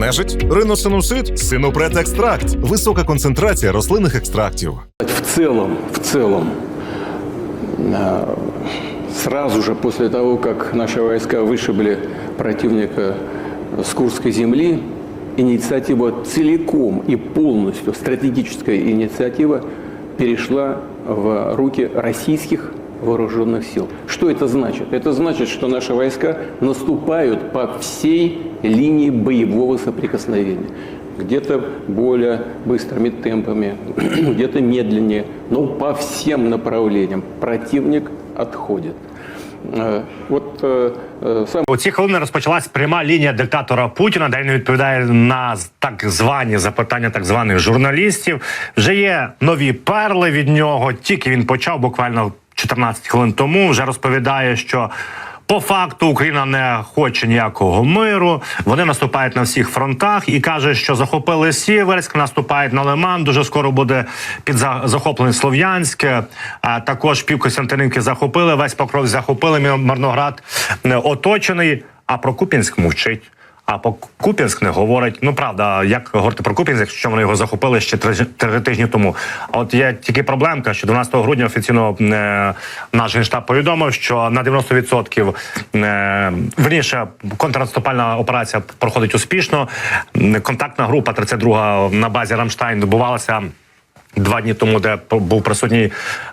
Нежить, риносинусит, синопред екстракт, висока концентрація рослинних екстрактів. В целом, в целом, а, сразу же после того, как наши войска вышибли противника с Курской земли, инициатива целиком и полностью, стратегическая инициатива перешла в руки российских вооруженных сил. Что это значит? Это значит, что наши войска наступают по всей линии боевого соприкосновения. Где-то более быстрыми темпами, где-то медленнее, но по всем направлениям противник отходит. Э, Вот э, э, сам У ці хвилини розпочалась пряма лінія диктатора Путіна, де він відповідає на так звані запитання так званих журналістів. Вже є нові перли від нього. Тільки він почав буквально 14 хвилин тому. Вже розповідає, що. по факту Україна не хоче ніякого миру. Вони наступають на всіх фронтах і каже, що захопили Сіверськ, наступають на Лиман. Дуже скоро буде під за- захоплений Слов'янське. А також пів Костянтинівки захопили. Весь покров захопили. Марноград не оточений. А про Куп'янськ мовчить. А по Куп'янськ не говорить. Ну правда, як говорити про Куп'янськ, якщо вони його захопили ще три, три тижні тому. А от є тільки проблемка, що 12 грудня офіційно е, наш генштаб повідомив, що на 90% е, верніше контрнаступальна операція проходить успішно. Контактна група 32 на базі Рамштайн відбувалася. Два дні тому, де був присутній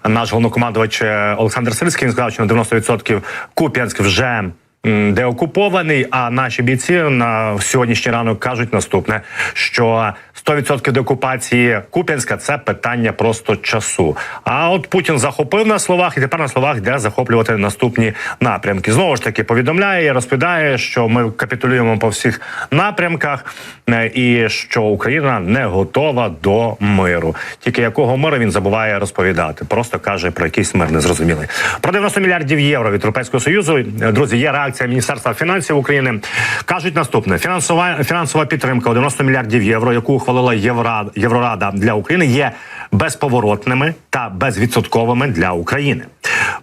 наш головнокомандувач е, Олександр Сирський, він сказав, що на 90% Куп'янськ вже м, деокупований. А наші бійці на сьогоднішній ранок кажуть наступне: що 100% деокупації Куп'янська це питання просто часу. А от Путін захопив на словах, і тепер на словах йде захоплювати наступні напрямки. Знову ж таки повідомляє і розповідає, що ми капітулюємо по всіх напрямках, е, і що Україна не готова до миру. Тільки якого миру він забуває розповідати. Просто каже про якийсь мир незрозумілий. Про 90 мільярдів євро від Європейського союзу. Е, Друзі, є реакція Міністерства фінансів України. кажуть наступне: фінансова фінансова підтримка у 90 мільярдів євро, яку ухвалила Єврорада, Єврорада для України, є безповоротними та безвідсотковими для України.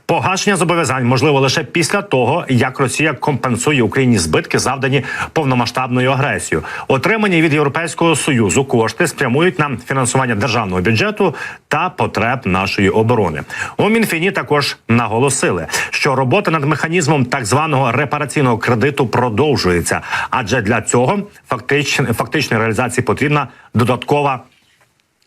Погашення зобов'язань можливо лише після того, як Росія компенсує Україні збитки, завдані повномасштабною агресією. Отримані від Європейського союзу кошти спрямують на фінансування державного бюджету та потреб нашої оборони. У Мінфіні також наголосили, що робота над механізмом так званого репараційного кредиту продовжується, адже для цього фактично фактичної реалізації потрібна додаткова.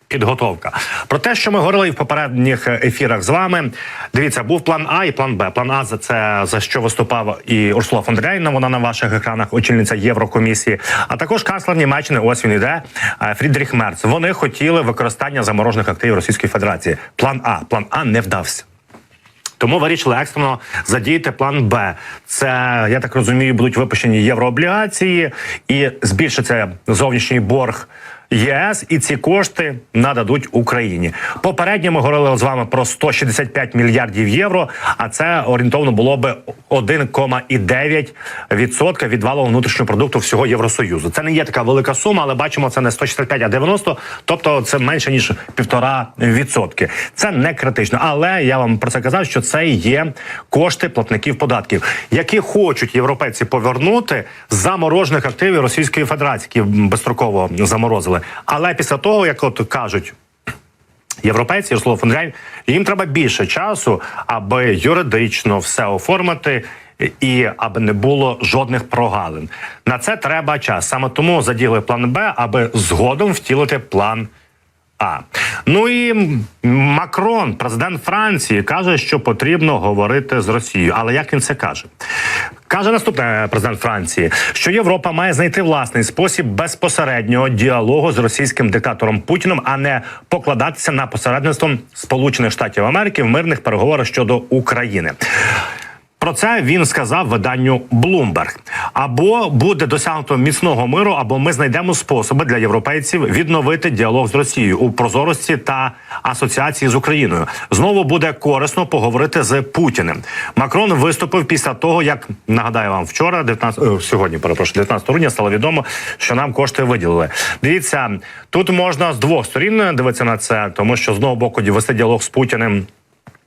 Підготовка про те, що ми говорили і в попередніх ефірах з вами. Дивіться, був план А і план Б. План А за це за що виступав і Урсула фон дер Вона на ваших екранах, очільниця Єврокомісії. А також канцлер Німеччини. Ось він іде е, Фрідріх Мерц. Вони хотіли використання заморожених активів Російської Федерації. План А. План А не вдався. Тому вирішили екстрено задіяти план Б. Це я так розумію, будуть випущені єврооблігації і збільшиться зовнішній борг. ЄС і ці кошти нададуть Україні. Попередньо ми говорили з вами про 165 мільярдів євро. А це орієнтовно було би 1,9% від валового внутрішнього продукту всього Євросоюзу. Це не є така велика сума, але бачимо, це не 165, а 90, тобто це менше ніж півтора відсотки. Це не критично. Але я вам про це казав, що це є кошти платників податків, які хочуть європейці повернути заморожених активів Російської Федерації, які безстроково заморозили. Але після того, як от кажуть. Європейці Урсула фон Ляйн, їм треба більше часу, аби юридично все оформити. І аби не було жодних прогалин на це треба час. Саме тому заділи план Б, аби згодом втілити план А. Ну і Макрон, президент Франції, каже, що потрібно говорити з Росією. Але як він це каже? Каже наступне президент Франції, що Європа має знайти власний спосіб безпосереднього діалогу з російським диктатором Путіном, а не покладатися на посередництво Сполучених Штатів Америки в мирних переговорах щодо України. Про це він сказав виданню Bloomberg. Або буде досягнуто міцного миру, або ми знайдемо способи для європейців відновити діалог з Росією у прозорості та асоціації з Україною. Знову буде корисно поговорити з Путіним. Макрон виступив після того, як нагадаю вам вчора, 19, е, сьогодні, перепрошую, 19 грудня стало відомо, що нам кошти виділили. Дивіться, тут можна з двох сторін дивитися на це, тому що з одного боку вести діалог з Путіним.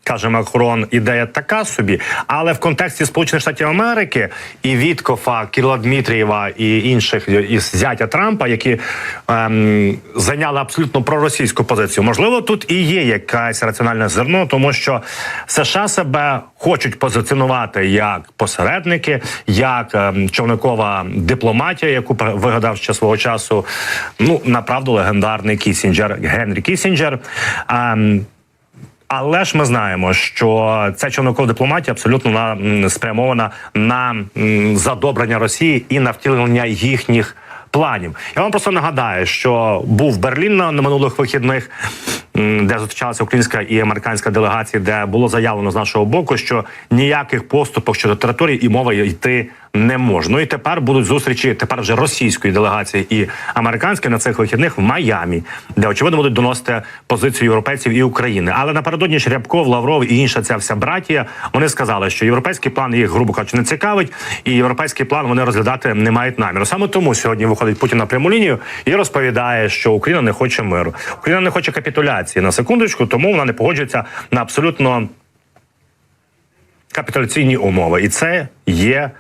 Каже Макрон, ідея така собі, але в контексті Сполучених Штатів Америки і Віткофа, Кірла Дмитрієва і інших із зятя Трампа, які ем, зайняли абсолютно проросійську позицію, можливо, тут і є якесь раціональне зерно, тому що США себе хочуть позиціонувати як посередники, як ем, човникова дипломатія, яку вигадав ще свого часу. Ну направду легендарний Кісінджер Генрі Кісінджер. Ем, але ж ми знаємо, що ця човникова дипломатія абсолютно на, спрямована на задобрення Росії і на втілення їхніх планів. Я вам просто нагадаю, що був Берлін на, минулих вихідних, де зустрічалася українська і американська делегації, де було заявлено з нашого боку, що ніяких поступок щодо території і мови йти не може. Ну і тепер будуть зустрічі тепер вже російської делегації і американської на цих вихідних в Майамі, де очевидно будуть доносити позицію європейців і України. Але напередодні Шрябков, Лавров і інша ця вся братія вони сказали, що європейський план їх грубо кажучи не цікавить, і європейський план вони розглядати не мають наміру. Саме тому сьогодні виходить Путін на пряму лінію і розповідає, що Україна не хоче миру. Україна не хоче капітуляції на секундочку, тому вона не погоджується на абсолютно капітуляційні умови, і це є.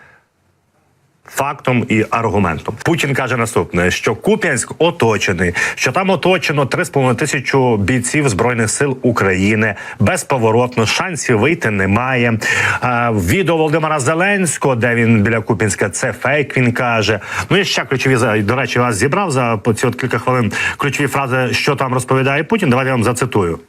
Фактом і аргументом Путін каже наступне: що Куп'янськ оточений, що там оточено 3,5 тисячу бійців збройних сил України безповоротно, шансів вийти немає. Відео Володимира Зеленського, де він біля Куп'янська, це фейк. Він каже. Ну і ще ключові до речі, вас зібрав за ці от кілька хвилин. Ключові фрази, що там розповідає Путін. Давайте я вам зацитую.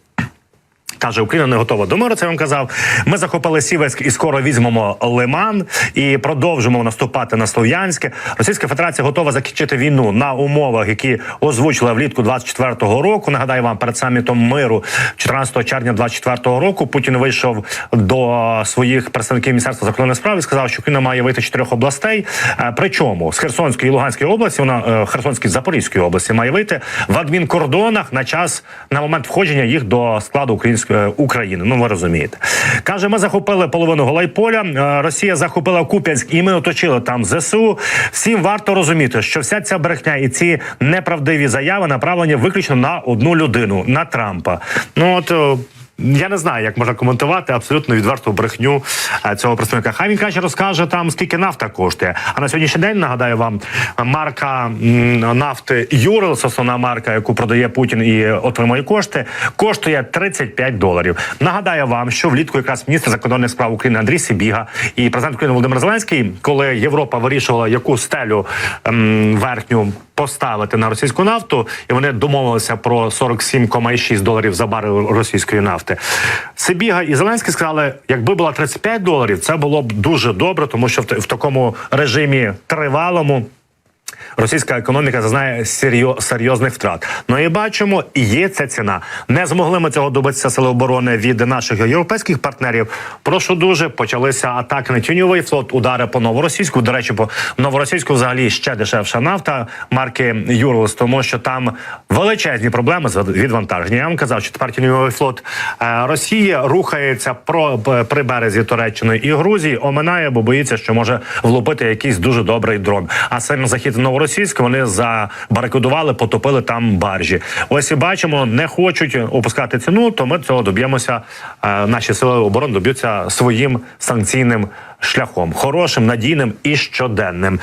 Каже, Україна не готова до миру. Це я вам казав. Ми захопили Сіверськ і скоро візьмемо Лиман і продовжимо наступати на Слов'янське. Російська Федерація готова закінчити війну на умовах, які озвучила влітку 24-го року. Нагадаю вам перед самітом миру 14 червня 24-го року. Путін вийшов до своїх представників міністерства закордонних справ і сказав, що Україна має вийти чотирьох областей. Е, Причому з Херсонської і Луганської області, вона е, Херсонської Запорізької області має вийти в адмінкордонах на час на момент входження їх до складу української України. Ну ви розумієте, каже, ми захопили половину Голайполя. е, Росія захопила Куп'янськ, і ми оточили там ЗСУ. Всім варто розуміти, що вся ця брехня і ці неправдиві заяви направлені виключно на одну людину на Трампа. Ну от. Я не знаю, як можна коментувати абсолютно відверту брехню е, цього представника. Хай він краще розкаже там, скільки нафта коштує. А на сьогоднішній день нагадаю вам марка нафти Юрелс, основна марка, яку продає Путін і отримує кошти, коштує 35 доларів. Нагадаю вам, що влітку якраз міністр закордонних справ України Андрій Сибіга і президент України Володимир Зеленський, коли Європа вирішувала, яку стелю ем, верхню поставити на російську нафту, і вони домовилися про 47,6 доларів за барел російської нафти. Сибіга і Зеленський сказали, якби була 35 доларів, це було б дуже добре, тому що в, в такому режимі тривалому. Російська економіка зазнає серйозних втрат. Ну і бачимо, і є ця ціна. Не змогли ми цього добитися сили оборони від наших європейських партнерів. Прошу дуже почалися атаки на тюньовий флот, удари по новоросійську. До речі, по новоросійську взагалі ще дешевша нафта марки Юрлс, тому що там величезні проблеми з відвантаження. Я вам казав, що тепер тюньовий флот е, Росії рухається про при березі Туреччини і Грузії, оминає, бо боїться, що може влупити якийсь дуже добрий дрон. А саме захід новоросійськ вони забарикадували, потопили там баржі. Ось і бачимо, не хочуть опускати ціну. То ми цього доб'ємося. е, Наші сили оборони доб'ються своїм санкційним шляхом, хорошим, надійним і щоденним.